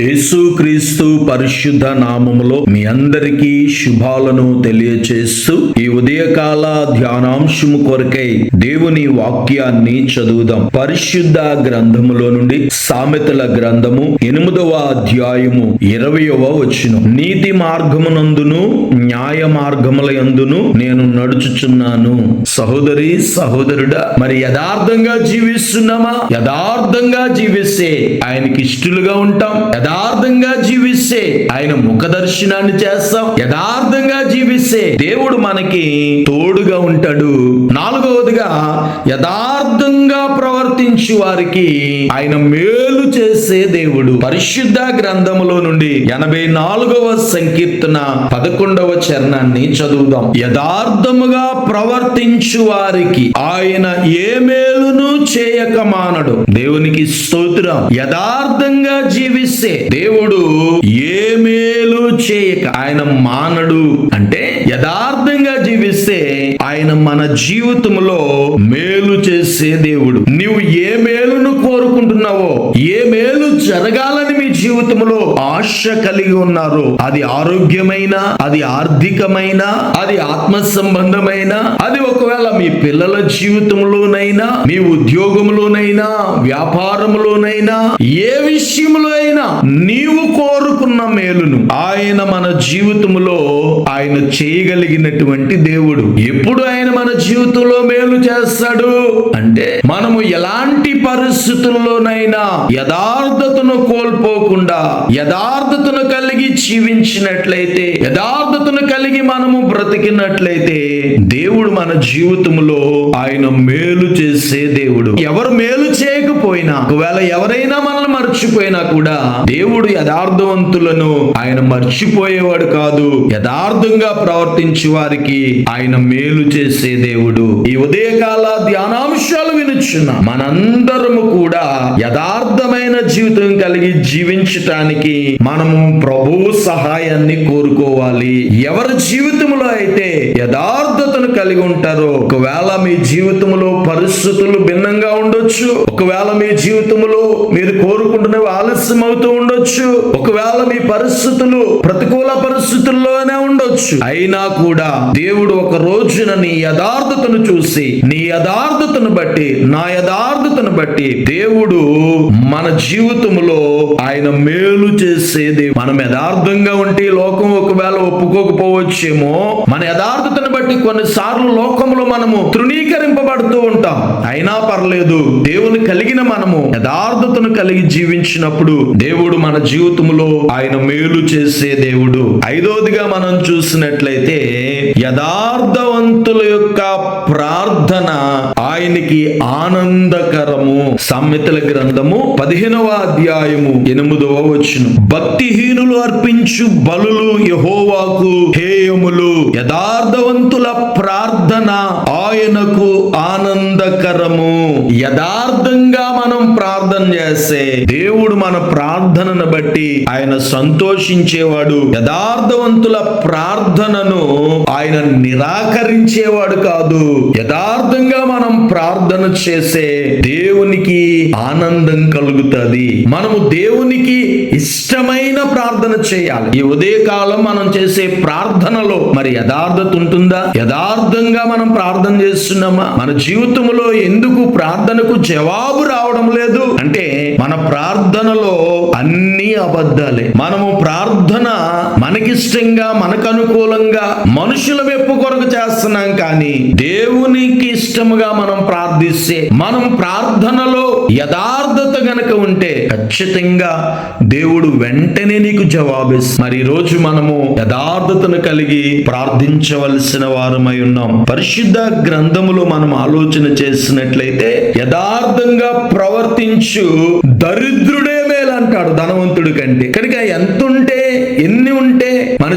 యేసుక్రీస్తు పరిశుద్ధ నామములో మీ అందరికీ శుభాలను తెలియచేస్తూ ఈ ఉదయకాల ధ్యానాంశము కొరకై దేవుని వాక్యాన్ని చదువుదాం. పరిశుద్ధ గ్రంథములో నుండి సామెతల గ్రంథము ఎనిమిదవ అధ్యాయము ఇరవయవ వచ్చును నీతి మార్గమునందును న్యాయ మార్గముల యందును నేను నడుచుచున్నాను. సహోదరి సహోదరుడా మరి యథార్థంగా జీవిస్తున్నామా? యథార్థంగా జీవిస్తే ఆయనకి ఇష్టలుగా ఉంటాం. యథార్థంగా జీవిస్తే ఆయన ముఖ దర్శనాన్ని చేస్తాం. యథార్థంగా జీవిస్తే దేవుడు మనకి తోడుగా ఉంటాడు. నాలుగవదిగా యథార్థంగా ప్రవర్తించు వారికి ఆయన మేలు చేసే దేవుడు. పరిశుద్ధ గ్రంథములో నుండి ఎనభై నాలుగవ సంకీర్తన పదకొండవ చరణాన్ని చదువుదాం. యథార్థముగా ప్రవర్తించు వారికి ఆయన ఏ మేలును చేయక మానడు. దేవునికి స్తోత్రం. యథార్థంగా జీవిస్తే దేవుడు ఏ మేలు చేయక ఆయన మానడు. అంటే యథార్థంగా జీవిస్తే ఆయన మన జీవితంలో మేలు చేసే దేవుడు. నువ్వు ఏ మేలును అనుకుంటున్నావో? ఏ మేలు జరగాలని మీ జీవితంలో ఆశ కలిగి ఉన్నారు? అది ఆరోగ్యమైన అది ఆర్థికమైన అది ఆత్మ సంబంధమైన అది ఒకవేళ మీ పిల్లల జీవితంలోనైనా మీ ఉద్యోగంలోనైనా వ్యాపారంలోనైనా ఏ విషయంలో అయినా నీవు కోరుకున్న మేలును ఆయన మన జీవితంలో ఆయన చేయగలిగినటువంటి దేవుడు. ఎప్పుడు ఆయన మన జీవితంలో మేలు చేస్తాడు? అంటే మనము ఎలాంటి పరిస్థితుల్లోనైనా యథార్థతను కోల్పోకుండా యథార్థతను కలిగి కలిగి జీవించినట్లయితే యథార్థతను కలిగి మనము బ్రతికినట్లయితే దేవుడు మన జీవితంలో ఆయన మేలు చేసే దేవుడు. ఎవరు మేలు చేయకపోయినా ఒకవేళ ఎవరైనా మనల్ని మర్చిపోయినా కూడా దేవుడు యథార్థవంతులను ఆయన మర్చిపోయేవాడు కాదు. యథార్థంగా ప్రవర్తించే వారికి ఆయన మేలు చేసే దేవుడు. ఈ ఉదయకాల ధ్యానాంశాలు వినుచున్న మనందరము కూడా యథార్థమైన జీవితం కలిగి జీవించటానికి మనము ప్రభు ప్రభువు సహాయాన్ని కోరుకోవాలి. ఎవరి జీవితంలో అయితే యథార్థతను కలిగి ఉంటారో ఒకవేళ మీ జీవితంలో పరిస్థితులు భిన్నంగా ఉండొచ్చు. ఒకవేళ మీ జీవితంలో మీరు కోరుకుంటున్నవి ఆలస్యం అవుతూ ఉండొచ్చు. ఒకవేళ మీ పరిస్థితులు ప్రతికూల పరిస్థితుల్లోనే ఉండొచ్చు. అయినా కూడా దేవుడు ఒక రోజున నీ యథార్థతను చూసి నీ యథార్థతను బట్టి నా యథార్థతను బట్టి దేవుడు మన జీవితంలో ఆయన మేలు చేసేది దేవుడు మనం యథార్థంగా ఉంటే లోకం ఒకవేళ ఒప్పుకోకపోవచ్చేమో మన యథార్థతను బట్టి కొన్నిసార్లు లోకంలో మనము తృణీకరింపబడుతూ ఉంటాం. అయినా పర్లేదు దేవుని కలిగిన మనము యథార్థతను కలిగి జీవించినప్పుడు దేవుడు మన జీవితంలో ఆయన మేలు చేసే దేవుడు. ఐదవదిగా మనం చూసినట్లయితే యథార్థవంతుల యొక్క ప్రార్థన ఆయనకి ఆనందకరము. సామెతల గ్రంథము పదిహేనవ అధ్యాయము ఎనిమిదవ వచ్చును భక్తిహీనులు అర్పించు బలులు యహోవాకు హేయములు. యథార్థవంతుల ప్రార్థన ఆయనకు ఆనందకరము. యథార్థంగా మనం ప్రార్థన చేస్తే దేవుడు మన ప్రార్థనను బట్టి ఆయన సంతోషించేవాడు యథార్థవంతుల ప్రార్థనను ఆయన నిరాకరించేవాడు కాదు. యథార్థంగా మనం ప్రార్థన చేసే దేవునికి ఆనందం కలుగుతుంది. మనము దేవునికి ఇష్టమైన ప్రార్థన చేయాలి. ఈ ఉదయకాలం మనం చేసే ప్రార్థనలో మరి యథార్థత ఉంటుందా? యథార్థంగా మనం ప్రార్థన చేస్తున్నామా? మన జీవితంలో ఎందుకు ప్రార్థనకు జవాబు రావడం లేదు? అంటే మన ప్రార్థనలో అన్ని అబద్ధాలే. మనము ప్రార్థన మనకిష్టంగా మనకు అనుకూలంగా మనుషుల వెప్పు కొరకు చేస్తున్నాం కానీ దేవునికి ఇష్టముగా మనం ప్రార్థిస్తే మనం ప్రార్థనలో యథార్థత గనక ఉంటే ఖచ్చితంగా దేవుడు వెంటనే నీకు జవాబిస్తుంది మరి రోజు మనము యథార్థతను కలిగి ప్రార్థించవలసిన వారమై ఉన్నాం. పరిశుద్ధ గ్రంథములో మనం ఆలోచన చేసినట్లయితే యథార్థంగా ప్రవర్తించు దరిద్రుడే మేలు అంటాడు ధనవంతుడి కంటే. కనుక ఎంతో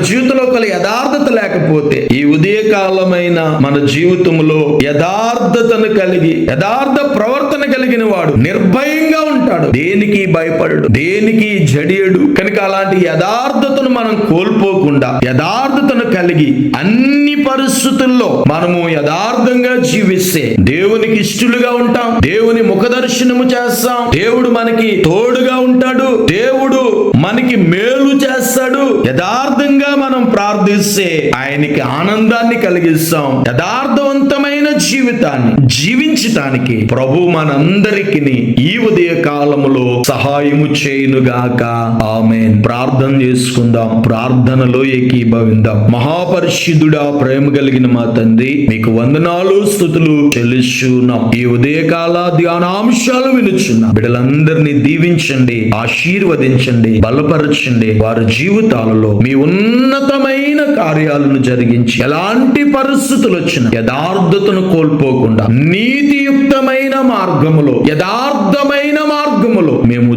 జీవితంలో ఒక యథార్థత లేకపోతే ఈ ఉదయకాలమైన మన జీవితంలో యథార్థతను కలిగి యథార్థ ప్రవర్తన కలిగిన వాడు నిర్భయంగా ఉంటాడు. దేనికి భయపడడు దేనికి జడియడు? కనుక అలాంటి యథార్థతను మనం కోల్పోకుండా యథార్థతను కలిగి అన్ని పరిస్థితుల్లో మనము యథార్థంగా జీవిస్తే దేవునికి ఇష్టలుగా ఉంటాం దేవుని ముఖ దర్శనము చేస్తాం దేవుడు మనకి తోడుగా ఉంటాడు దేవుడు మనకి మేలు చేస్తాడు యథార్థ ప్రార్థిస్తే ఆయనకి ఆనందాన్ని కలిగిస్తాం. యథార్థవంతమైన జీవితాన్ని జీవించటానికి ప్రభు మనందరికి ఈ ఉదయ కాలములో సహాయము చేయునుగాక. ఆమె ప్రార్థన చేసుకుందాం. ప్రార్థనలో ఏకీభవిందాం. మహాపరిశుద్ధుడా ప్రేమ కలిగిన మా తండ్రి మీకు వందనాలు స్థుతులు చెల్లిస్తున్నాం. ఈ ఉదయకాల ధ్యానాంశాలు వినుచున్నాం. బిడ్డలందరినీ దీవించండి ఆశీర్వదించండి బలపరచండి. వారి జీవితాలలో మీ ఉన్నతమైన కార్యాలను జరిగించి ఎలాంటి పరిస్థితులు వచ్చిన యథార్థతను కోల్పోకుండా నీతియుక్తమైన మార్గములో యథార్థమైన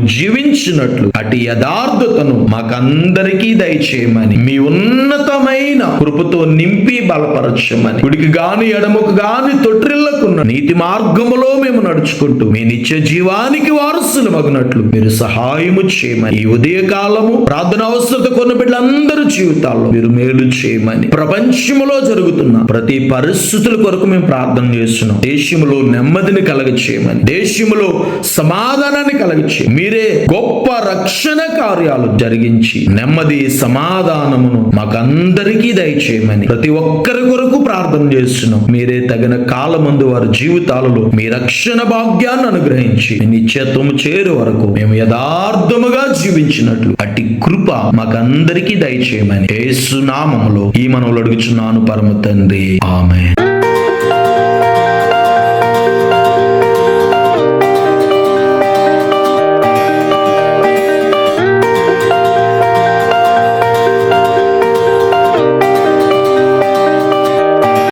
జీవించినట్లు. అటు యథార్థతను మాకందరికీ దయచేయమని. మీ ఉన్నతమైన కృపతో నింపి బలపరచమని. కుడికి గాని ఎడముకు గాని తొట్టిల్లకున్న నీతి మార్గములో మేము నడుచుకుంటూ మీ నిత్య జీవానికి వారసులు మగినట్లు మీరు సహాయము చేయమని. ఈ ఉదయ కాలము ప్రార్థన అవసరత కొన్న బిడ్డలందరి జీవితాల్లో మీరు మేలు చేయమని. ప్రపంచములో జరుగుతున్న ప్రతి పరిస్థితుల కొరకు మేము ప్రార్థన చేస్తున్నాం. దేశంలో నెమ్మదిని కలగ చేయమని దేశంలో సమాధానాన్ని కలగ చేయ మీరు గొప్ప రక్షణ కార్యాలు జరిగించి నెమ్మది సమాధానమును మాకందరికీ దయచేయమని ప్రతి ఒక్కరి కొరకు ప్రార్థన చేస్తున్నాం. మీరే తగిన కాలమందు వారి జీవితాలలో మీ రక్షణ భాగ్యాన్ని అనుగ్రహించి మీ నిత్యత్వము చేరు వరకు మేము యథార్థముగా జీవించినట్లు అట్టి కృప మాకందరికీ దయచేయమని యేసునామములో ఈ మనవులు అడుగుచున్నాను పరమ తండ్రి. ఆమె